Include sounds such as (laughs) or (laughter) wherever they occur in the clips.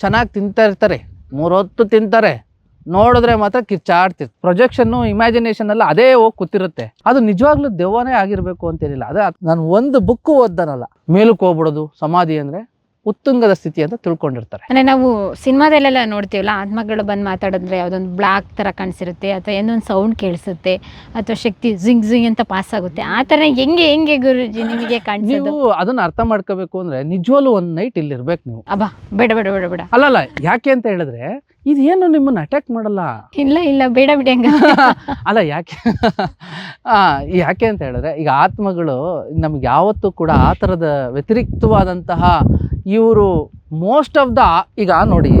ಚೆನ್ನಾಗಿ ತಿಂತಾ ಇರ್ತಾರೆ. ಮೂರೊತ್ತು ತಿಂತಾರೆ. ನೋಡಿದ್ರೆ ಮಾತ್ರ ಕಿಚ್ಚಾಡ್ತಿರ್ ಪ್ರೊಜೆಕ್ಷನ್ನು ಇಮ್ಯಾಜಿನೇಷನ್ ಎಲ್ಲ ಅದೇ ಹೋಗಿ ಕೂತಿರುತ್ತೆ. ಅದು ನಿಜವಾಗ್ಲೂ ದೆವ್ವನೇ ಆಗಿರಬೇಕು ಅಂತೇನಿಲ್ಲ ಅದೇ ನಾನು ಒಂದು ಬುಕ್ ಓದ್ದನಲ್ಲ. ಮೇಲಕ್ಕೆ ಹೋಗ್ಬಿಡೋದು, ಸಮಾಧಿ ಅಂದ್ರೆ ಉತ್ತುಂಗದ ಸ್ಥಿತಿ ಅಂತ ತಿಳ್ಕೊಂಡಿರ್ತಾರೆ. ಅಂದ್ರೆ ನಾವು ಸಿನಿಮಾದಲ್ಲೆಲ್ಲ ನೋಡ್ತೀವಲ್ಲ ಆತ್ಮಗಳು ಬಂದು ಮಾತಾಡಿದ್ರೆ ಯಾವ್ದೊಂದು ಬ್ಲಾಕ್ ತರ ಕಾಣಿಸಿರುತ್ತೆ ಅಥವಾ ಏನೋ ಒಂದು ಸೌಂಡ್ ಕೇಳಿಸುತ್ತೆ ಅಥವಾ ಶಕ್ತಿ ಜಿಂಗ್ ಜಿಂಗ್ ಅಂತ ಪಾಸ್ ಆಗುತ್ತೆ. ಆ ತರ ಹೆಂಗೆ ಹೆಂಗೆ ಗುರುಜಿ ನಿಮಗೆ ಕಾಣಿಸೋದು? ನೀವು ಅದನ್ನ ಅರ್ಥ ಮಾಡ್ಕೋಬೇಕು ಅಂದ್ರೆ ನಿಜವಾಗ್ಲೂ ಒಂದ್ ನೈಟ್ ಇಲ್ಲಿ ಇರ್ಬೇಕು ನೀವು. ಅಬ್ಬಾ ಬೇಡ ಬೇಡ ಬೇಡ ಬೇಡ. ಅಲ್ಲಲ್ಲ ಯಾಕೆ ಅಂತ ಹೇಳಿದ್ರೆ ಇದೇನು ನಿಮ್ಮನ್ನ ಅಟ್ಯಾಕ್ ಮಾಡಲ್ಲ? ಇಲ್ಲ ಇಲ್ಲ ಬೇಡ ಬಿಡಿ ಹಂಗ (laughs) ಅಲ್ಲ ಯಾಕೆ? ಆ, ಯಾಕೆ ಅಂತ ಹೇಳಿದ್ರೆ ಈಗ ಆತ್ಮಗಳು ನಮ್ಗೆ ಯಾವತ್ತೂ ಕೂಡ ಆ ಥರದ ವ್ಯತಿರಿಕ್ತವಾದಂತಹ ಇವರು ಮೋಸ್ಟ್ ಆಫ್ ದ ಈಗ ನೋಡಿ,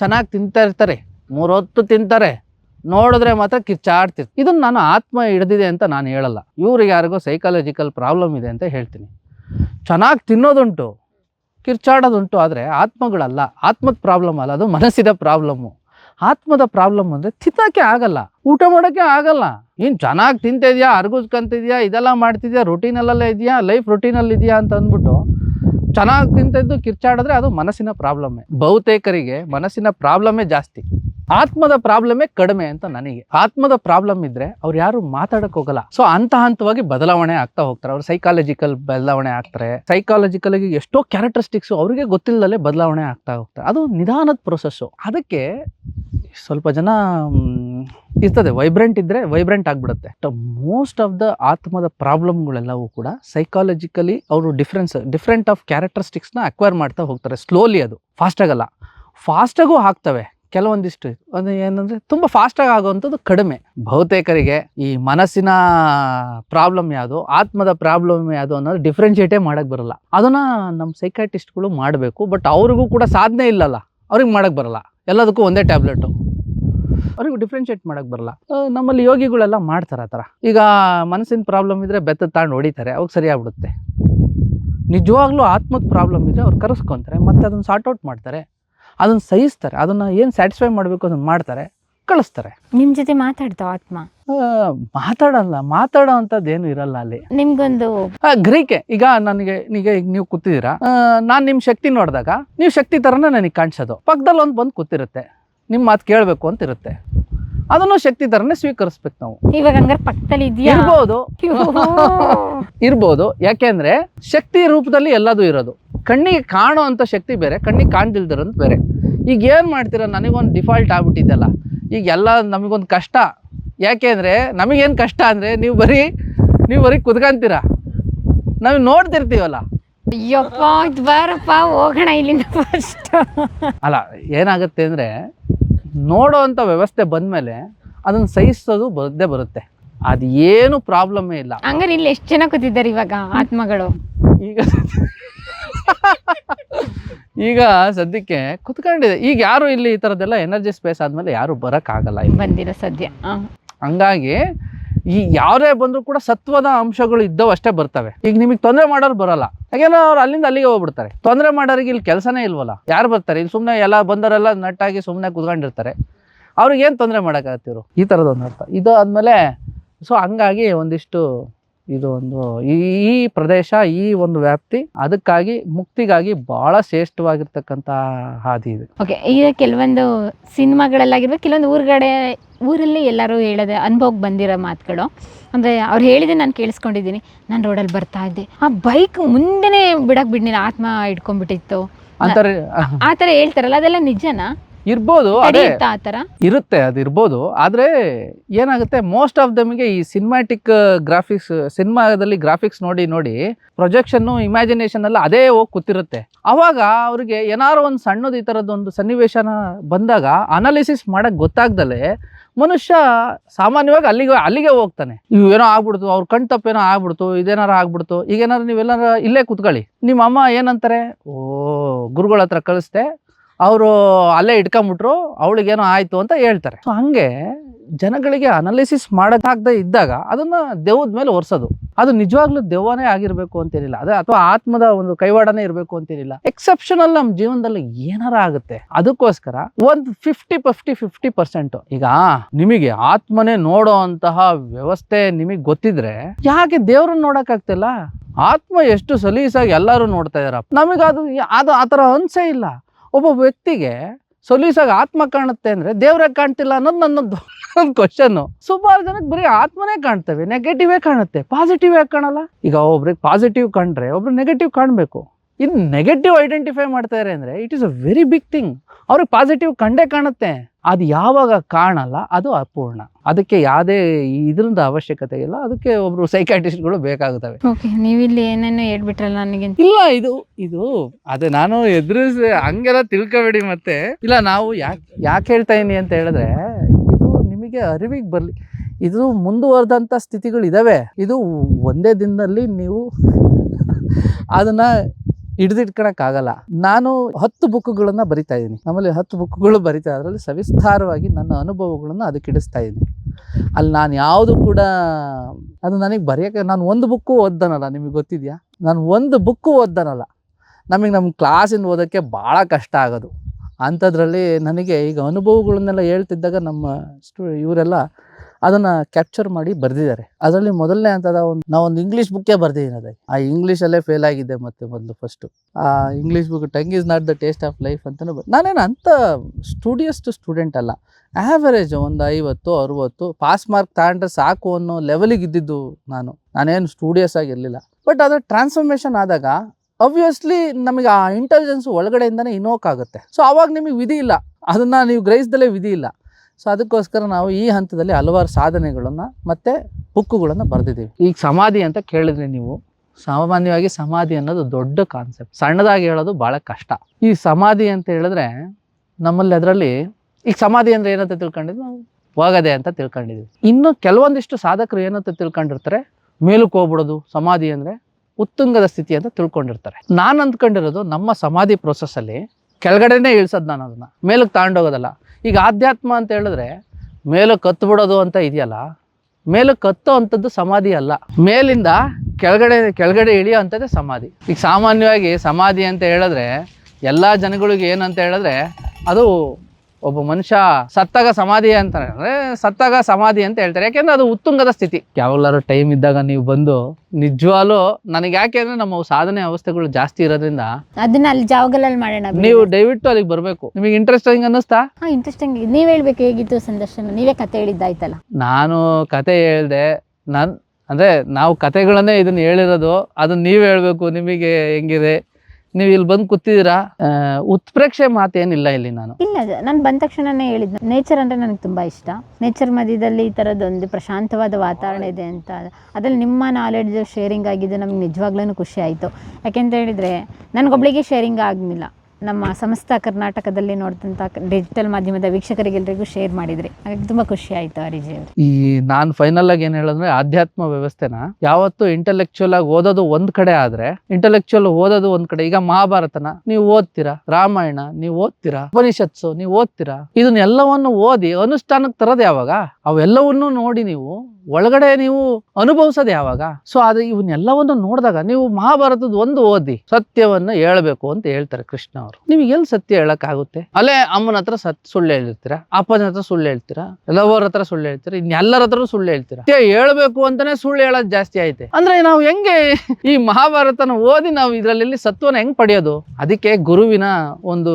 ಚೆನ್ನಾಗಿ ತಿಂತಾ ಇರ್ತಾರೆ ಮೂರೊತ್ತು ತಿಂತಾರೆ, ನೋಡಿದ್ರೆ ಮಾತ್ರ ಕಿರ್ಚಾಡ್ತಿರ್ತಾರೆ ಇದನ್ನು ನಾನು ಆತ್ಮ ಹಿಡಿದಿದೆ ಅಂತ ನಾನು ಹೇಳಲ್ಲ. ಇವ್ರಿಗೆ ಯಾರಿಗೋ ಸೈಕಾಲಜಿಕಲ್ ಪ್ರಾಬ್ಲಮ್ ಇದೆ ಅಂತ ಹೇಳ್ತೀನಿ. ಚೆನ್ನಾಗಿ ತಿನ್ನೋದುಂಟು, ಕಿರ್ಚಾಡೋದುಂಟು, ಆದರೆ ಆತ್ಮಗಳಲ್ಲ. ಆತ್ಮದ ಪ್ರಾಬ್ಲಮ್ ಅಲ್ಲ, ಅದು ಮನಸ್ಸಿದ ಪ್ರಾಬ್ಲಮ್ಮು ಆತ್ಮದ ಪ್ರಾಬ್ಲಮ್ ಅಂದರೆ ತಿನ್ನೋಕ್ಕೆ ಆಗಲ್ಲ, ಊಟ ಮಾಡೋಕ್ಕೆ ಆಗಲ್ಲ. ನೀನು ಚೆನ್ನಾಗಿ ತಿಂತಿದ್ಯಾ ಅರ್ಗುಸ್ಕೊಂತಿದ್ಯಾ ಇದೆಲ್ಲ ಮಾಡ್ತಿದ್ಯಾ ರೊಟೀನಲ್ಲೆಲ್ಲ ಇದೆಯಾ ಲೈಫ್ ರೊಟೀನಲ್ಲಿ ಇದೆಯಾ ಅಂತ ಅಂದ್ಬಿಟ್ಟು ಚೆನ್ನಾಗಿ ತಿಂತಿದ್ದು ಕಿರ್ಚಾಡಿದ್ರೆ ಅದು ಮನಸ್ಸಿನ ಪ್ರಾಬ್ಲಮ್ಮೆ. ಬಹುತೇಕರಿಗೆ ಮನಸ್ಸಿನ ಪ್ರಾಬ್ಲಮ್ಮೇ ಜಾಸ್ತಿ. ಆತ್ಮದ ಪ್ರಾಬ್ಲಮೇ ಕಡಿಮೆ ಅಂತ ನನಗೆ. ಆತ್ಮದ ಪ್ರಾಬ್ಲಮ್ ಇದ್ರೆ ಅವ್ರು ಯಾರು ಮಾತಾಡಕ್ ಹೋಗಲ್ಲ. ಸೊ ಹಂತ ಹಂತವಾಗಿ ಬದಲಾವಣೆ ಆಗ್ತಾ ಹೋಗ್ತಾರೆ. ಅವ್ರು ಸೈಕಾಲಜಿಕಲ್ ಬದಲಾವಣೆ ಆಗ್ತಾರೆ. ಸೈಕಾಲಜಿಕಲ್ ಎಷ್ಟೋ ಕ್ಯಾರೆಕ್ಟರಿಸ್ಟಿಕ್ಸ್ ಅವ್ರಿಗೆ ಗೊತ್ತಿಲ್ಲದಲ್ಲೇ ಬದಲಾವಣೆ ಆಗ್ತಾ ಹೋಗ್ತಾರೆ ಅದು ನಿಧಾನದ ಪ್ರೊಸೆಸ್ಸು ಅದಕ್ಕೆ ಸ್ವಲ್ಪ ಜನ ಇರ್ತದೆ ವೈಬ್ರೆಂಟ್ ಇದ್ರೆ ವೈಬ್ರೆಂಟ್ ಆಗ್ಬಿಡುತ್ತೆ. ಮೋಸ್ಟ್ ಆಫ್ ದ ಆತ್ಮದ ಪ್ರಾಬ್ಲಮ್ಗಳೆಲ್ಲವೂ ಕೂಡ ಸೈಕಾಲಜಿಕಲಿ ಅವರು ಡಿಫ್ರೆನ್ಸ್ ಡಿಫ್ರೆಂಟ್ ಆಫ್ ಕ್ಯಾರೆಕ್ಟರಿಸ್ಟಿಕ್ಸ್ನ ಅಕ್ವೈರ್ ಮಾಡ್ತಾ ಹೋಗ್ತಾರೆ ಸ್ಲೋಲಿ ಅದು. ಫಾಸ್ಟ್ ಆಗಲ್ಲ. ಫಾಸ್ಟಾಗೂ ಹಾಕ್ತವೆ ಕೆಲವೊಂದಿಷ್ಟು, ಅದು ಏನಂದ್ರೆ ತುಂಬ ಫಾಸ್ಟಾಗಿ ಆಗುವಂಥದ್ದು ಕಡಿಮೆ. ಬಹುತೇಕರಿಗೆ ಈ ಮನಸ್ಸಿನ ಪ್ರಾಬ್ಲಮ್ ಯಾವುದು, ಆತ್ಮದ ಪ್ರಾಬ್ಲಮ್ ಯಾವುದು ಅನ್ನೋದು ಡಿಫ್ರೆನ್ಶಿಯೇಟೇ ಮಾಡಕ್ ಬರಲ್ಲ. ಅದನ್ನ ನಮ್ಮ ಸೈಕಾಟಿಸ್ಟ್ಗಳು ಮಾಡಬೇಕು ಬಟ್ ಅವ್ರಿಗೂ ಕೂಡ ಸಾಧನೆ ಇಲ್ಲಲ್ಲ. ಅವ್ರಿಗೆ ಮಾಡಕ್ ಬರಲ್ಲ. ಎಲ್ಲದಕ್ಕೂ ಒಂದೇ ಟ್ಯಾಬ್ಲೆಟು ಅವ್ರಿಗೆ ಡಿಫ್ರೆನ್ಶಿಯೇಟ್ ಮಾಡಕ್ ಬರಲ್ಲ. ನಮ್ಮಲ್ಲಿ ಯೋಗಿಗಳೆಲ್ಲ ಮಾಡ್ತಾರೆ ಆ ಥರ. ಈಗ ಮನಸ್ಸಿನ ಪ್ರಾಬ್ಲಮ್ ಇದ್ರೆ ಬೆತ್ತ ತಾಂಡು ಹೊಡಿತಾರೆ ಅವಾಗ ಸರಿ ಆಗ್ಬಿಡುತ್ತೆ. ನಿಜವಾಗ್ಲೂ ಆತ್ಮದ ಪ್ರಾಬ್ಲಮ್ ಇದ್ರೆ ಅವ್ರು ಕರೆಸ್ಕೊತಾರೆ ಮತ್ತೆ ಅದನ್ನ ಸಾರ್ಟ್ ಔಟ್ ಮಾಡ್ತಾರೆ. ಅದನ್ನ ಸಹಿಸ್ತಾರೆ ಅದನ್ನ ಏನು ಸ್ಯಾಟಿಸ್ಫೈ ಮಾಡಬೇಕು ಅದನ್ನ ಮಾಡ್ತಾರೆ ಕಳಿಸ್ತಾರೆ. ನಿಮ್ ಜೊತೆ ಮಾತಾಡ್ತಾವ ಆತ್ಮ? ಮಾತಾಡಲ್ಲ ಮಾತಾಡೋ ಅಂತದ್ದೇನು ಏನು ಇರಲ್ಲ ಅಲ್ಲಿ. ನಿಮ್ಗೊಂದು ಗ್ರೀಕೆ ಗ್ರಹಿಕೆ ಈಗ ನನಗೆ ಈಗ ಈಗ ನೀವು ಕೂತಿದ್ದೀರಾ? ನಾನು ನಿಮ್ಮ ಶಕ್ತಿ ನೋಡಿದಾಗ ನೀವು ಶಕ್ತಿ ಥರನೇ ನನಗೆ ಕಾಣಿಸೋದು. ಪಕ್ಕದಲ್ಲಿ ಒಂದು ಬಂದು ಕೂತಿರುತ್ತೆ. ನಿಮ್ಮ ಮಾತು ಕೇಳಬೇಕು ಅಂತ ಇರುತ್ತೆ ಅದನ್ನು ಶಕ್ತಿ ಥರನೇ ಸ್ವೀಕರಿಸ್ಬೇಕು ನಾವು. ಇವಾಗ ಹಂಗಾರೆ ಪಕ್ಕದಲ್ಲಿ ಇದೆಯಾ? ಇರ್ಬೋದು. (laughs) ಇರ್ಬೋದು. ಯಾಕೆಂದ್ರೆ ಶಕ್ತಿ ರೂಪದಲ್ಲಿ ಎಲ್ಲದೂ ಇರೋದು. ಕಣ್ಣಿಗೆ ಕಾಣೋ ಅಂತ ಶಕ್ತಿ ಬೇರೆ ಕಣ್ಣಿಗೆ ಕಾಣ್ದಿಲ್ದಿರೋದು ಬೇರೆ. ಈಗ ಏನು ಮಾಡ್ತೀರ? ನನಗೊಂದು ಡಿಫಾಲ್ಟ್ ಆಗ್ಬಿಟ್ಟಿದ್ದಲ್ಲ ಈಗ ಎಲ್ಲ ನಮಗೊಂದು ಕಷ್ಟ. ಯಾಕೆಂದ್ರೆ ನಮಗೇನು ಕಷ್ಟ ಅಂದರೆ ನೀವು ಬರೀ ನೀವು ಬರೀ ಕುದ್ಕಂತೀರ ನಾವು ನೋಡ್ತಿರ್ತೀವಲ್ಲ. ಅಯ್ಯಪ್ಪ ಇದ್ ಬಾರಪ್ಪ ಹೋಗೋಣ ಇಲ್ಲಿಂದ ಫಸ್ಟ್ ಅಲ್ಲ ಏನಾಗುತ್ತೆ ಅಂದರೆ ನೋಡೋ ಅಂಥ ವ್ಯವಸ್ಥೆ ಬಂದಮೇಲೆ ಅದನ್ನು ಸಹಿಸೋದು ಬರದೇ ಬರುತ್ತೆ. ಅದು ಏನು ಪ್ರಾಬ್ಲಮ್ಮೇ ಇಲ್ಲ. ಹಂಗಾರೆ ಇಲ್ಲಿ ಎಷ್ಟು ಜನ ಕೂತಿದ್ದಾರೆ ಇವಾಗ ಆತ್ಮಗಳು? ಈಗ ಈಗ ಸದ್ಯಕ್ಕೆ ಕುತ್ಕೊಂಡಿದೆ. ಈಗ ಯಾರು ಇಲ್ಲಿ ಈ ಥರದ್ದೆಲ್ಲ ಎನರ್ಜಿ ಸ್ಪೇಸ್ ಆದಮೇಲೆ ಯಾರು ಬರೋಕ್ಕಾಗಲ್ಲ ಇಲ್ಲಿ. ಬಂದಿರೋ ಸದ್ಯ. ಹಂಗಾಗಿ ಈ ಯಾರೇ ಬಂದರೂ ಕೂಡ ಸತ್ವದ ಅಂಶಗಳು ಇದ್ದವು ಅಷ್ಟೇ ಬರ್ತವೆ. ಈಗ ನಿಮಗೆ ತೊಂದರೆ ಮಾಡೋರು ಬರಲ್ಲ. ಯಾಕೆಂದ್ರೆ ಅವ್ರು ಅಲ್ಲಿಂದ ಅಲ್ಲಿಗೆ ಹೋಗ್ಬಿಡ್ತಾರೆ. ತೊಂದರೆ ಮಾಡೋರಿಗೆ ಇಲ್ಲಿ ಕೆಲಸನೇ ಇಲ್ವಲ್ಲ? ಯಾರು ಬರ್ತಾರೆ? ಇಲ್ಲಿ ಸುಮ್ಮನೆ ಎಲ್ಲ ಬಂದವರೆಲ್ಲ ನಟ್ಟಾಗಿ ಸುಮ್ಮನೆ ಕುತ್ಕೊಂಡಿರ್ತಾರೆ. ಅವ್ರಿಗೆ ಏನು ತೊಂದರೆ ಮಾಡೋಕ್ಕಾಗತ್ತಿರು ಈ ಥರದೊಂದು ಅರ್ಥ. ಇದು ಆದಮೇಲೆ ಸೊ ಹಂಗಾಗಿ ಒಂದಿಷ್ಟು ಇದು ಒಂದು ಈ ಪ್ರದೇಶ ಈ ಒಂದು ವ್ಯಾಪ್ತಿ ಅದಕ್ಕಾಗಿ ಮುಕ್ತಿಗಾಗಿ ಬಹಳ ಶ್ರೇಷ್ಠವಾಗಿರ್ತಕ್ಕಂತ ಹಾದಿ ಇದೆ. ಓಕೆ ಈಗ ಕೆಲವೊಂದು ಸಿನಿಮಾಗಳಲ್ಲಾಗಿರ್ಬೋದು ಕೆಲವೊಂದು ಊರುಗಡೆ ಊರಲ್ಲಿ ಎಲ್ಲರೂ ಹೇಳದೆ ಅನುಭವಕ್ಕೆ ಬಂದಿರೋ ಮಾತುಗಳು. ಅಂದರೆ ಅವ್ರು ಹೇಳಿದೆ ನಾನು ಕೇಳಿಸ್ಕೊಂಡಿದ್ದೀನಿ. ನಾನು ರೋಡಲ್ಲಿ ಬರ್ತಾ ಇದ್ದೆ. ಆ ಬೈಕ್ ಮುಂದೆನೇ ಬಿಡಕ್ಕೆ ಬಿಡ್ನಿ ಆತ್ಮ ಇಟ್ಕೊಂಡ್ಬಿಟ್ಟಿತ್ತು ಆ ಥರ ಹೇಳ್ತಾರಲ್ಲ ಅದೆಲ್ಲ ನಿಜನಾ? ಇರ್ಬೋದು ಅದೇ ಇರುತ್ತೆ ಅದು ಇರ್ಬೋದು. ಆದರೆ ಏನಾಗುತ್ತೆ ಮೋಸ್ಟ್ ಆಫ್ ದಮ್ಗೆ ಈ ಸಿನಿಮ್ಯಾಟಿಕ್ ಗ್ರಾಫಿಕ್ಸ್ ಸಿನಿಮಾದಲ್ಲಿ ಗ್ರಾಫಿಕ್ಸ್ ನೋಡಿ ನೋಡಿ ಪ್ರೊಜೆಕ್ಷನ್ನು ಇಮ್ಯಾಜಿನೇಷನ್ ಎಲ್ಲ ಅದೇ ಹೋಗಿ ಕೂತಿರುತ್ತೆ. ಅವಾಗ ಅವ್ರಿಗೆ ಏನಾರು ಒಂದು ಸಣ್ಣದು ಈ ಥರದ್ದೊಂದು ಸನ್ನಿವೇಶನ ಬಂದಾಗ ಅನಾಲಿಸಿಸ್ ಮಾಡಕ್ ಗೊತ್ತಾಗ್ದಲೆ ಮನುಷ್ಯ ಸಾಮಾನ್ಯವಾಗಿ ಅಲ್ಲಿಗೆ ಅಲ್ಲಿಗೆ ಹೋಗ್ತಾನೆ. ಇವು ಏನೋ ಆಗ್ಬಿಡ್ತು ಅವ್ರ ಕಣ್ ತಪ್ಪೇನೋ ಆಗ್ಬಿಡ್ತು ಇದೇನಾರು ಆಗ್ಬಿಡ್ತು ಈಗೇನಾರು ನೀವೆಲ್ಲಾರ ಇಲ್ಲೇ ಕುತ್ಕೊಳ್ಳಿ. ನಿಮ್ಮ ಅಮ್ಮ ಏನಂತಾರೆ ಓ ಗುರುಗಳ ಹತ್ರ ಕಳಿಸ್ದೆ ಅವರು ಅಲ್ಲೇ ಇಟ್ಕೊಂಬಿಟ್ರು, ಅವಳಿಗೇನೋ ಆಯಿತು ಅಂತ ಹೇಳ್ತಾರೆ. ಸೊ ಹಂಗೆ ಜನಗಳಿಗೆ ಅನಾಲಿಸಿಸ್ ಮಾಡೋಕ್ಕಾಗದೆ ಇದ್ದಾಗ ಅದನ್ನ ದೆವ್ವದ ಮೇಲೆ ಒರೆಸೋದು. ಅದು ನಿಜವಾಗ್ಲೂ ದೆವ್ವನೇ ಆಗಿರ್ಬೇಕು ಅಂತೇನಿಲ್ಲ ಅದೇ ಅಥವಾ ಆತ್ಮದ ಒಂದು ಕೈವಾಡನೇ ಇರಬೇಕು ಅಂತೇನಿಲ್ಲ ಎಕ್ಸೆಪ್ಷನಲ್ ನಮ್ಮ ಜೀವನದಲ್ಲಿ ಏನಾರ ಆಗುತ್ತೆ. ಅದಕ್ಕೋಸ್ಕರ ಒಂದು ಫಿಫ್ಟಿ ಫಿಫ್ಟಿ ಫಿಫ್ಟಿ ಪರ್ಸೆಂಟ್ ಈಗ ನಿಮಗೆ ಆತ್ಮನೇ ನೋಡೋ ಅಂತಹ ವ್ಯವಸ್ಥೆ ನಿಮಗೆ ಗೊತ್ತಿದ್ರೆ ಯಾಕೆ ದೇವ್ರನ್ನ ನೋಡೋಕ್ಕಾಗ್ತಿಲ್ಲ? ಆತ್ಮ ಎಷ್ಟು ಸಲೀಸಾಗಿ ಎಲ್ಲರೂ ನೋಡ್ತಾ ಇದಾರ ನಮಗೆ ಅದು ಅದು ಆ ಥರ ಅನ್ಸೇ ಇಲ್ಲ. ಒಬ್ಬ ವ್ಯಕ್ತಿಗೆ ಸೊಲ್ಯೂಸಾಗಿ ಆತ್ಮ ಕಾಣುತ್ತೆ ಅಂದ್ರೆ ದೇವ್ರೇ ಕಾಣ್ತಿಲ್ಲ ಅನ್ನೋದು ನನ್ನೊಂದು ಒಂದು ಕ್ವಶನ್ ಸುಮಾರು ಜನಕ್ಕೆ ಬರೀ ಆತ್ಮನೇ ಕಾಣ್ತವೆ ನೆಗೆಟಿವೇ ಕಾಣುತ್ತೆ. ಪಾಸಿಟಿವ್ ಯಾಕೆ ಕಾಣಲ್ಲ? ಈಗ ಒಬ್ರಿಗೆ ಪಾಸಿಟಿವ್ ಕಂಡ್ರೆ ಒಬ್ರು ನೆಗೆಟಿವ್ ಕಾಣಬೇಕು. ಇದು ನೆಗೆಟಿವ್ ಐಡೆಂಟಿಫೈ ಮಾಡ್ತಾ ಮಾಡ್ತಾರೆ ಅಂದ್ರೆ it is a very big thing ಅವ್ರಿಗೆ ಪಾಸಿಟಿವ್ ಕಂಡೇ ಕಾಣುತ್ತೆ. ಅದು ಯಾವಾಗ ಕಾಣಲ್ಲ ಅದು ಅಪೂರ್ಣ. ಅದಕ್ಕೆ ಯಾವುದೇ ಇದರಿಂದ ಅವಶ್ಯಕತೆ ಇಲ್ಲ. ಅದಕ್ಕೆ ಒಬ್ರು ಸೈಕಾಟಿಸ್ಟ್ಗಳು ಬೇಕಾಗುತ್ತವೆ. ಓಕೆ ನೀವಿಲ್ಲಿ ಏನೇನು ಹೇಳ್ಬಿಟ್ರಲ್ಲ ನನಗೆ? ಇಲ್ಲ ಇದು ಇದು ಅದೇ ನಾನು ಎದುರಿಸ ಹಂಗೆಲ್ಲ ತಿಳ್ಕೊಬೇಡಿ ಮತ್ತೆ. ಇಲ್ಲ ನಾವು ಯಾಕೆ ಯಾಕೆ ಹೇಳ್ತಾ ಇದೀನಿ ಅಂತ ಹೇಳಿದ್ರೆ ಇದು ನಿಮಗೆ ಅರಿವಿಗೆ ಬರಲಿ ಇದು ಮುಂದುವರೆದಂಥ ಸ್ಥಿತಿಗಳು ಇದಾವೆ. ಇದು ಒಂದೇ ದಿನದಲ್ಲಿ ನೀವು (laughs) ಅದನ್ನ ಹಿಡಿದಿಟ್ಕೊಳಕ್ಕಾಗಲ್ಲ. ನಾನು ಹತ್ತು ಬುಕ್ಗಳನ್ನು ಬರಿತಾ ಇದ್ದೀನಿ. ನಮ್ಮಲ್ಲಿ ಹತ್ತು ಬುಕ್ಗಳು ಬರಿತಾ ಅದರಲ್ಲಿ ಸವಿಸ್ತಾರವಾಗಿ ನನ್ನ ಅನುಭವಗಳನ್ನು ಅದಕ್ಕೆ ಇಡಿಸ್ತಾ ಇದ್ದೀನಿ. ಅಲ್ಲಿ ನಾನು ಯಾವುದು ಕೂಡ ಅದು ನನಗೆ ಬರೆಯೋಕ್ಕೆ ನಾನು ಒಂದು ಬುಕ್ಕು ಓದ್ದನಲ್ಲ, ನಿಮಗೆ ಗೊತ್ತಿದೆಯಾ? ನಾನು ಒಂದು ಬುಕ್ಕು ಓದ್ದನಲ್ಲ. ನಮಗೆ ನಮ್ಮ ಕ್ಲಾಸಿಂದ ಓದೋಕ್ಕೆ ಭಾಳ ಕಷ್ಟ ಆಗೋದು. ಅಂಥದ್ರಲ್ಲಿ ನನಗೆ ಈಗ ಅನುಭವಗಳನ್ನೆಲ್ಲ ಹೇಳ್ತಿದ್ದಾಗ ನಮ್ಮ ಸ್ಟೂ, ಇವರೆಲ್ಲ ಅದನ್ನು ಕ್ಯಾಪ್ಚರ್ ಮಾಡಿ ಬರೆದಿದ್ದಾರೆ. ಅದರಲ್ಲಿ ಮೊದಲನೇ ಅಂತದ ಒಂದು ನಾವೊಂದು ಇಂಗ್ಲೀಷ್ ಬುಕ್ಕೇ ಬರ್ದಿದ್ದೀನಿ ಅದೇ ಆ ಇಂಗ್ಲೀಷಲ್ಲೇ ಫೇಲ್ ಆಗಿದೆ ಮತ್ತೆ ಮೊದಲು ಫಸ್ಟು ಆ English book tongue is not the taste of life ಅಂತಲೂ ನಾನೇನು ಅಂಥ ಸ್ಟೂಡಿಯಸ್ಟ್ ಸ್ಟೂಡೆಂಟ್ ಅಲ್ಲ. ಆ್ಯಾವರೇಜ್ ಒಂದು ಐವತ್ತು, ಅರುವತ್ತು ಪಾಸ್ ಮಾರ್ಕ್ ತಗೊಂಡ್ರೆ ಸಾಕು ಅನ್ನೋ ಲೆವೆಲಿಗೆ ಇದ್ದಿದ್ದು ನಾನು. ನಾನೇನು ಸ್ಟೂಡಿಯಸ್ ಆಗಿರಲಿಲ್ಲ. ಬಟ್ ಅದರ ಟ್ರಾನ್ಸ್ಫಾರ್ಮೇಷನ್ ಆದಾಗ ಅಬ್ವಿಯಸ್ಲಿ ನಮಗೆ ಆ ಇಂಟೆಲಿಜೆನ್ಸ್ ಒಳಗಡೆಯಿಂದನೇ ಇನೋಕ್ಕಾಗುತ್ತೆ ಸೊ ಅವಾಗ ನಿಮಗೆ ವಿಧಿ ಇಲ್ಲ. ಅದನ್ನು ನೀವು ಗ್ರಹಿಸ್ದಲೇ ವಿಧಿ ಇಲ್ಲ. ಸೊ ಅದಕ್ಕೋಸ್ಕರ ನಾವು ಈ ಹಂತದಲ್ಲಿ ಹಲವಾರು ಸಾಧನೆಗಳನ್ನು ಮತ್ತು ಬುಕ್ಕುಗಳನ್ನು ಬರೆದಿದ್ದೀವಿ. ಈಗ ಸಮಾಧಿ ಅಂತ ಕೇಳಿದ್ರೆ ನೀವು, ಸಾಮಾನ್ಯವಾಗಿ ಸಮಾಧಿ ಅನ್ನೋದು ದೊಡ್ಡ ಕಾನ್ಸೆಪ್ಟ್ ಸಣ್ಣದಾಗಿ ಹೇಳೋದು ಭಾಳ ಕಷ್ಟ. ಈ ಸಮಾಧಿ ಅಂತ ಹೇಳಿದ್ರೆ ನಮ್ಮಲ್ಲಿ ಅದರಲ್ಲಿ, ಈಗ ಸಮಾಧಿ ಅಂದರೆ ಏನಂತ ತಿಳ್ಕೊಂಡಿದ್ವಿ ನಾವು? ಹೋಗದೆ ಅಂತ ತಿಳ್ಕೊಂಡಿದ್ವಿ. ಇನ್ನು ಕೆಲವೊಂದಿಷ್ಟು ಸಾಧಕರು ಏನಂತ ತಿಳ್ಕೊಂಡಿರ್ತಾರೆ? ಮೇಲಕ್ಕೆ ಹೋಗ್ಬಿಡೋದು, ಸಮಾಧಿ ಅಂದರೆ ಉತ್ತುಂಗದ ಸ್ಥಿತಿ ಅಂತ ತಿಳ್ಕೊಂಡಿರ್ತಾರೆ. ನಾನು ಅಂದ್ಕೊಂಡಿರೋದು ನಮ್ಮ ಸಮಾಧಿ ಪ್ರೊಸೆಸ್ಸಲ್ಲಿ ಕೆಳಗಡೆನೇ ಇಳಿಸೋದು ನಾನು ಅದನ್ನು. ಮೇಲಕ್ಕೆ ತಗೊಂಡೋಗೋದಲ್ಲ ಈಗ ಆಧ್ಯಾತ್ಮ ಅಂತ ಹೇಳಿದ್ರೆ ಮೇಲೆ ಕತ್ತು ಬಿಡೋದು ಅಂತ ಇದೆಯಲ್ಲ, ಮೇಲೆ ಕತ್ತೋ ಅಂಥದ್ದು ಸಮಾಧಿ ಅಲ್ಲ. ಮೇಲಿಂದ ಕೆಳಗಡೆ ಕೆಳಗಡೆ ಇಳಿಯೋ ಅಂಥದ್ದೇ ಸಮಾಧಿ. ಈಗ ಸಾಮಾನ್ಯವಾಗಿ ಸಮಾಧಿ ಅಂತ ಹೇಳಿದ್ರೆ ಎಲ್ಲ ಜನಗಳಿಗೆ ಏನಂತ ಹೇಳಿದ್ರೆ ಅದು ಒಬ್ಬ ಮನುಷ್ಯ ಸತ್ತಾಗ ಸಮಾಧಿ ಅಂತಾರೆ. ಅಂದರೆ ಸತ್ತಾಗ ಸಮಾಧಿ ಅಂತ ಹೇಳ್ತಾರೆ. ಯಾಕೆಂದ್ರೆ ಅದು ಉತ್ತುಂಗದ ಸ್ಥಿತಿ. ಯಾವಾಗಲಾರು ಟೈಮ್ ಇದ್ದಾಗ ನೀವು ಬಂದು ನಿಜವಾಲು ನನಗೆ ಯಾಕೆ ಅಂದರೆ ನಮ್ಮ ಸಾಧನೆ ಅವಸ್ಥೆಗಳು ಜಾಸ್ತಿ ಇರೋದ್ರಿಂದ ಅದನ್ನ ಅಲ್ಲಿ ಜಾವಗಲಲ್ಲಿ ಮಾಡೋಣ ನೀವು ದಯವಿಟ್ಟು ಅಲ್ಲಿಗೆ ಬರಬೇಕು. ನಿಮಗೆ ಇಂಟ್ರೆಸ್ಟಿಂಗ್ ಅನ್ನಿಸ್ತಾ? ಹಾ ಇಂಟ್ರೆಸ್ಟಿಂಗ್ ನೀವ್ ಹೇಳ್ಬೇಕು ಹೇಗಿತ್ತು ಸಂದರ್ಶನ? ನೀವೇ ಕತೆ ಹೇಳಿದ್ದಾಯ್ತಲ್ಲ. ನಾನು ಕತೆ ಹೇಳ್ದೆ ನಾನು ಅಂದ್ರೆ ನಾವು ಕತೆಗಳನ್ನೇ ಇದನ್ನ ಹೇಳಿರೋದು ಅದನ್ನ ನೀವು ಹೇಳಬೇಕು ನಿಮಗೆ ಹೆಂಗಿದೆ? ನೀವು ಇಲ್ಲಿ ಬಂದು ಕೂತಿದ್ದೀರಾ ಉತ್ಪ್ರೇಕ್ಷೆ ಮಾತೇನಿಲ್ಲ ಇಲ್ಲಿ ನಾನು. ಇಲ್ಲ ನಾನು ಬಂದ ತಕ್ಷಣನೇ ಹೇಳಿದ್ದೆ ನೇಚರ್ ಅಂದರೆ ನನಗೆ ತುಂಬ ಇಷ್ಟ. ನೇಚರ್ ಮಧ್ಯದಲ್ಲಿ ಈ ಥರದ್ದೊಂದು ಪ್ರಶಾಂತವಾದ ವಾತಾವರಣ ಇದೆ ಅಂತ ಅದ್ರಲ್ಲಿ ನಿಮ್ಮ ನಾಲೆಡ್ಜ್ ಶೇರಿಂಗ್ ಆಗಿದ್ದು ನಮ್ಗೆ ನಿಜವಾಗ್ಲೂ ಖುಷಿ ಆಯಿತು. ಯಾಕೆಂತ ಹೇಳಿದರೆ, ನನಗೊಬ್ಳಿಗೆ ಶೇರಿಂಗ್ ಆಗಲಿಲ್ಲ. ನಮ್ಮ ಸಮಸ್ತ ಕರ್ನಾಟಕದಲ್ಲಿ ನೋಡಿದಂಥ ಡಿಜಿಟಲ್ ಮಾಧ್ಯಮದ ವೀಕ್ಷಕರಿಗೆಲ್ಲರಿಗೂ ಶೇರ್ ಮಾಡಿದ್ರಿ. ಹಾಗಾಗಿ ತುಂಬಾ ಖುಷಿ ಆಯಿತು ಅರಿಜಿ ಅವರು. ಈ ನಾನು ಫೈನಲ್ ಆಗಿ ಏನು ಹೇಳಿದ್ರೆ ಆಧ್ಯಾತ್ಮ ವ್ಯವಸ್ಥೆನ ಯಾವತ್ತು ಇಂಟೆಲೆಕ್ಚುಯಲ್ ಆಗಿ ಓದೋದು ಒಂದ್ ಕಡೆ ಆದ್ರೆ ಇಂಟೆಲೆಕ್ಚುಯಲ್ ಓದೋದು ಒಂದ್ ಕಡೆ. ಈಗ ಮಹಾಭಾರತನ ನೀವು ಓದ್ತೀರಾ? ರಾಮಾಯಣ, ನೀವು ಓದ್ತೀರಾ? ಉಪನಿಷತ್ಸು, ನೀವು ಓದ್ತೀರಾ? ಇದನ್ನೆಲ್ಲವನ್ನು ಓದಿ ಅನುಷ್ಠಾನಕ್ಕೆ ತರೋದು ಯಾವಾಗ? ಅವೆಲ್ಲವನ್ನು ನೋಡಿ ನೀವು ಒಳಗಡೆ ನೀವು ಅನುಭವಿಸೋದು ಯಾವಾಗ? ಸೊ ಅದು ಇವನ್ನೆಲ್ಲವನ್ನು ನೋಡಿದಾಗ ನೀವು ಮಹಾಭಾರತದ ಒಂದು ಓದಿ ಸತ್ಯವನ್ನು ಹೇಳ್ಬೇಕು ಅಂತ ಹೇಳ್ತಾರೆ ಕೃಷ್ಣ ಅವರು ನಿಮ್ಗೆ ಎಲ್ಲಿ ಸತ್ಯ ಹೇಳಕ್ಕಾಗುತ್ತೆ? ಅಲ್ಲೇ ಅಮ್ಮನ ಹತ್ರ ಸತ್ ಸುಳ್ಳು ಹೇಳಿರ್ತೀರಾ ಅಪ್ಪನ ಹತ್ರ ಸುಳ್ಳು ಹೇಳ್ತೀರಾ? ಎಲ್ಲವರ ಹತ್ರ ಸುಳ್ಳು ಹೇಳ್ತೀರಾ? ಇನ್ನೆಲ್ಲರ ಹತ್ರ ಸುಳ್ಳು ಹೇಳ್ತೀರಾ? ಹೇಳ್ಬೇಕು ಅಂತಾನೆ ಸುಳ್ಳು ಹೇಳೋದು ಜಾಸ್ತಿ ಐತೆ ಅಂದ್ರೆ ನಾವು ಹೆಂಗೆ ಈ ಮಹಾಭಾರತನ ಓದಿ ನಾವು ಇದರಲ್ಲಿ ಸತ್ವನ ಹೆಂಗ್ ಪಡೆಯೋದು? ಅದಕ್ಕೆ ಗುರುವಿನ ಒಂದು,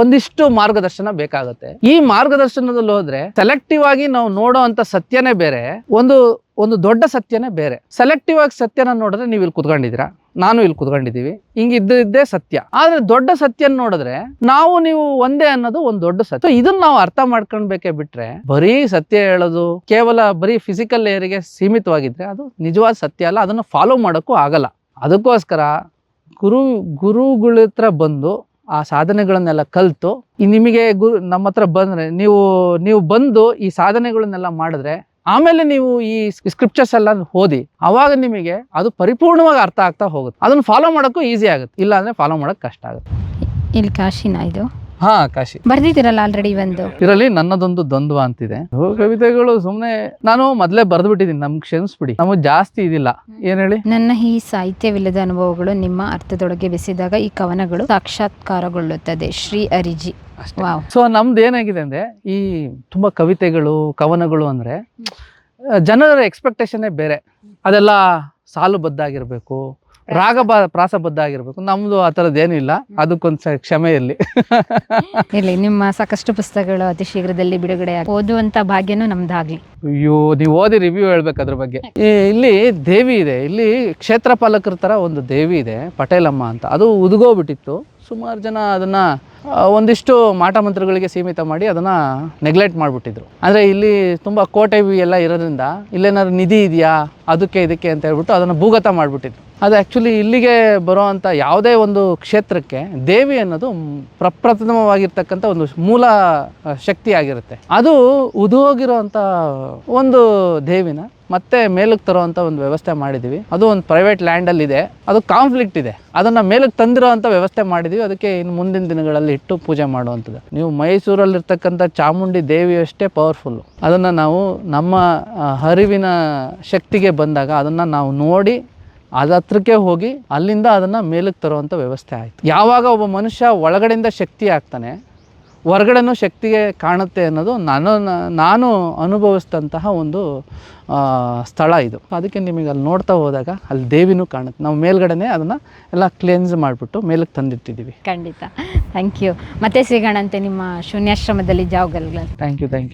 ಒಂದಿಷ್ಟು ಮಾರ್ಗದರ್ಶನ ಬೇಕಾಗುತ್ತೆ. ಈ ಮಾರ್ಗದರ್ಶನದಲ್ಲಿ ಹೋದ್ರೆ ಸೆಲೆಕ್ಟಿವ್ ಆಗಿ ನಾವು ನೋಡೋ ಅಂತ ಸತ್ಯನೇ ಬೇರೆ. ಒಂದು ಒಂದು ದೊಡ್ಡ ಸತ್ಯನೇ ಬೇರೆ. ಸೆಲೆಕ್ಟಿವ್ ಆಗಿ ಸತ್ಯನ ನೋಡಿದ್ರೆ ನೀವು ಇಲ್ಲಿ ಕುತ್ಕೊಂಡಿದ್ದೀರಾ? ನಾನು ಇಲ್ಲಿ ಕುತ್ಕೊಂಡಿದ್ದೀವಿ. ಹಿಂಗಿದ್ದೇ ಸತ್ಯ. ಆದರೆ ದೊಡ್ಡ ಸತ್ಯನ ನೋಡಿದ್ರೆ ನಾವು ನೀವು ಒಂದೇ ಅನ್ನೋದು ಒಂದು ದೊಡ್ಡ ಸತ್ಯ. ಇದನ್ನ ನಾವು ಅರ್ಥ ಮಾಡ್ಕೊಳ್ಬೇಕೇ ಬಿಟ್ರೆ ಬರೀ ಸತ್ಯ ಹೇಳೋದು, ಕೇವಲ ಬರೀ ಫಿಸಿಕಲ್ ಏರಿಗೆ ಸೀಮಿತವಾಗಿದ್ರೆ ಅದು ನಿಜವಾದ ಸತ್ಯ ಅಲ್ಲ, ಅದನ್ನು ಫಾಲೋ ಮಾಡೋಕ್ಕೂ ಆಗಲ್ಲ. ಅದಕ್ಕೋಸ್ಕರ ಗುರು, ಗುರುಗಳ ಹತ್ರ ಬಂದು ಆ ಸಾಧನೆಗಳನ್ನೆಲ್ಲ ಕಲಿತು ನಿಮಗೆ ಗುರು, ನಮ್ಮ ಹತ್ರ ಬಂದ್ರೆ ನೀವು ನೀವು ಬಂದು ಈ ಸಾಧನೆಗಳನ್ನೆಲ್ಲ ಮಾಡಿದ್ರೆ ಆಮೇಲೆ ನೀವು ಈ ಸ್ಕ್ರಿಪ್ಚರ್ಸ್ ಎಲ್ಲ ಓದಿ ಅವಾಗ ನಿಮಗೆ ಅದು ಪರಿಪೂರ್ಣವಾಗಿ ಅರ್ಥ ಆಗ್ತಾ ಹೋಗುತ್ತೆ. ಅದನ್ನ ಫಾಲೋ ಮಾಡೋಕ್ಕೂ ಈಸಿ ಆಗುತ್ತೆ. ಇಲ್ಲ ಅಂದ್ರೆ ಫಾಲೋ ಮಾಡೋಕೆ ಕಷ್ಟ ಆಗುತ್ತೆ. ಇಲ್ಲಿ ಕಾಶಿನ ಇದು? ಹಾ ಕಾಶಿ. ಬರ್ದಿದ್ದೀರಲ್ಲ ಆಲ್ರೆಡಿ ಒಂದು ಇದರಲ್ಲಿ ನನ್ನದೊಂದು ದ್ವಂದ್ವ ಅಂತಿದೆ. ಕವಿತೆಗಳು ಸುಮ್ಮನೆ ನಾನು ಮೊದಲೇ ಬರೆದ್ಬಿಟ್ಟಿದ್ದೀನಿ. ನಮ್ಗೆ ಕ್ಷಮಿಸ್ಬಿಡಿ. ನಮಗೆ ಜಾಸ್ತಿ ಇದಿಲ್ಲ. ಏನ್ ಹೇಳಿ? ನನ್ನ ಈ ಸಾಹಿತ್ಯವಿಲ್ಲದ ಅನುಭವಗಳು ನಿಮ್ಮ ಅರ್ಥದೊಳಗೆ ಬೆಸೆದಾಗ ಈ ಕವನಗಳು ಸಾಕ್ಷಾತ್ಕಾರಗೊಳ್ಳುತ್ತದೆ. ಶ್ರೀ ಅರಿಜಿ. ವಾವ್ ಸೊ ನಮ್ದು ಏನಾಗಿದೆ ಅಂದ್ರೆ ಈ ತುಂಬಾ ಕವಿತೆಗಳು ಕವನಗಳು ಅಂದ್ರೆ ಜನರ ಎಕ್ಸ್ಪೆಕ್ಟೇಷನ್ನೇ ಬೇರೆ. ಅದೆಲ್ಲ ಸಾಲುಬದ್ಧಾಗಿರ್ಬೇಕು ರಾಗ ಬ- ಪ್ರಾಸಬದ್ಧ ಆಗಿರ್ಬೇಕು ನಮ್ದು ಆ ಥರದ್ದೇನಿಲ್ಲ ಅದಕ್ಕೊಂದು ಕ್ಷಮೆ ಇರಲಿ. (laughs) ಇರಲಿ ನಿಮ್ಮ ಸಾಕಷ್ಟು ಪುಸ್ತಕಗಳು ಅತಿ ಶೀಘ್ರದಲ್ಲಿ ಬಿಡುಗಡೆ ಓದುವಂಥ ಓದುವಂತ ಭಾಗ್ಯನೂ ನಮ್ದಾಗ್ಲಿ. ಅಯ್ಯೋ ನೀವು ಓದಿ ರಿವ್ಯೂ ಹೇಳ್ಬೇಕು ಅದ್ರ ಬಗ್ಗೆ. ಇಲ್ಲಿ ದೇವಿ ಇದೆ. ಇಲ್ಲಿ ಕ್ಷೇತ್ರ ಪಾಲಕರ ಥರ ಒಂದು ದೇವಿ ಇದೆ ಪಟೇಲಮ್ಮ ಅಂತ. ಅದು ಉದುಗೋಗ್ಬಿಟ್ಟಿತ್ತು. ಸುಮಾರು ಜನ ಅದನ್ನ ಒಂದಿಷ್ಟು ಮಾಟ ಮಂತ್ರಗಳಿಗೆ ಸೀಮಿತ ಮಾಡಿ ಅದನ್ನು ನೆಗ್ಲೆಕ್ಟ್ ಮಾಡಿಬಿಟ್ಟಿದ್ರು. ಅಂದರೆ ಇಲ್ಲಿ ತುಂಬ ಕೋಟೆ ಎಲ್ಲ ಇರೋದ್ರಿಂದ ಇಲ್ಲೇನಾದ್ರು ನಿಧಿ ಇದೆಯಾ, ಅದಕ್ಕೆ ಇದಕ್ಕೆ ಅಂತ ಹೇಳ್ಬಿಟ್ಟು ಅದನ್ನು ಭೂಗತ ಮಾಡಿಬಿಟ್ಟಿದ್ರು. ಅದು ಆ್ಯಕ್ಚುಲಿ ಇಲ್ಲಿಗೆ ಬರೋವಂಥ ಯಾವುದೇ ಒಂದು ಕ್ಷೇತ್ರಕ್ಕೆ ದೇವಿ ಅನ್ನೋದು ಪ್ರಪ್ರಥಮವಾಗಿರ್ತಕ್ಕಂಥ ಒಂದು ಮೂಲ ಶಕ್ತಿ ಆಗಿರುತ್ತೆ. ಅದು ಉದುಗೋಗಿರೋಂಥ ಒಂದು ದೇವಿನ ಮತ್ತೆ ಮೇಲಕ್ಕೆ ತರುವಂಥ ಒಂದು ವ್ಯವಸ್ಥೆ ಮಾಡಿದ್ದೀವಿ ಅದು ಒಂದು ಪ್ರೈವೇಟ್ ಲ್ಯಾಂಡಲ್ಲಿ ಇದೆ ಅದು ಕಾನ್ಫ್ಲಿಕ್ಟ್ ಇದೆ. ಅದನ್ನು ಮೇಲಕ್ಕೆ ತಂದಿರೋ ವ್ಯವಸ್ಥೆ ಮಾಡಿದ್ದೀವಿ ಅದಕ್ಕೆ ಇನ್ನು ಮುಂದಿನ ದಿನಗಳಲ್ಲಿ ಇಟ್ಟು ಪೂಜೆ ಮಾಡುವಂಥದ್ದು. ನೀವು ಮೈಸೂರಲ್ಲಿರ್ತಕ್ಕಂಥ ಚಾಮುಂಡಿ ದೇವಿಯಷ್ಟೇ ಪವರ್ಫುಲ್ಲು. ಅದನ್ನು ನಾವು ನಮ್ಮ ಹರಿವಿನ ಶಕ್ತಿಗೆ ಬಂದಾಗ ಅದನ್ನು ನಾವು ನೋಡಿ ಅದ ಹತ್ರಕ್ಕೆ ಹೋಗಿ ಅಲ್ಲಿಂದ ಅದನ್ನು ಮೇಲಕ್ಕೆ ತರುವಂಥ ವ್ಯವಸ್ಥೆ ಆಯಿತು. ಯಾವಾಗ ಒಬ್ಬ ಮನುಷ್ಯ ಒಳಗಡೆಯಿಂದ ಶಕ್ತಿ ಆಗ್ತಾನೆ ಹೊರಗಡೆನೂ ಶಕ್ತಿಗೆ ಕಾಣುತ್ತೆ ಅನ್ನೋದು ನಾನು ನಾನು ಅನುಭವಿಸಿದಂತಹ ಒಂದು ಆ, ಸ್ಥಳ ಇದು. ಅದಕ್ಕೆ ನಿಮಗೆ ಅಲ್ಲಿ ನೋಡ್ತಾ ಹೋದಾಗ ಅಲ್ಲಿ ದೇವಿನೂ ಕಾಣುತ್ತೆ. ನಾವು ಮೇಲ್ಗಡೆನೇ ಅದನ್ನು ಎಲ್ಲ ಕ್ಲೇನ್ಸ್ ಮಾಡಿಬಿಟ್ಟು ಮೇಲಕ್ಕೆ ತಂದಿಟ್ಟಿದ್ದೀವಿ. ಖಂಡಿತ. ಥ್ಯಾಂಕ್ ಯು ಮತ್ತೆ ಸಿಗೋಣಂತೆ ನಿಮ್ಮ ಶೂನ್ಯಾಶ್ರಮದಲ್ಲಿ ಜಾವ್ಗಲ್ಗಳಲ್ಲಿ ಥ್ಯಾಂಕ್ ಯು ಥ್ಯಾಂಕ್ ಯು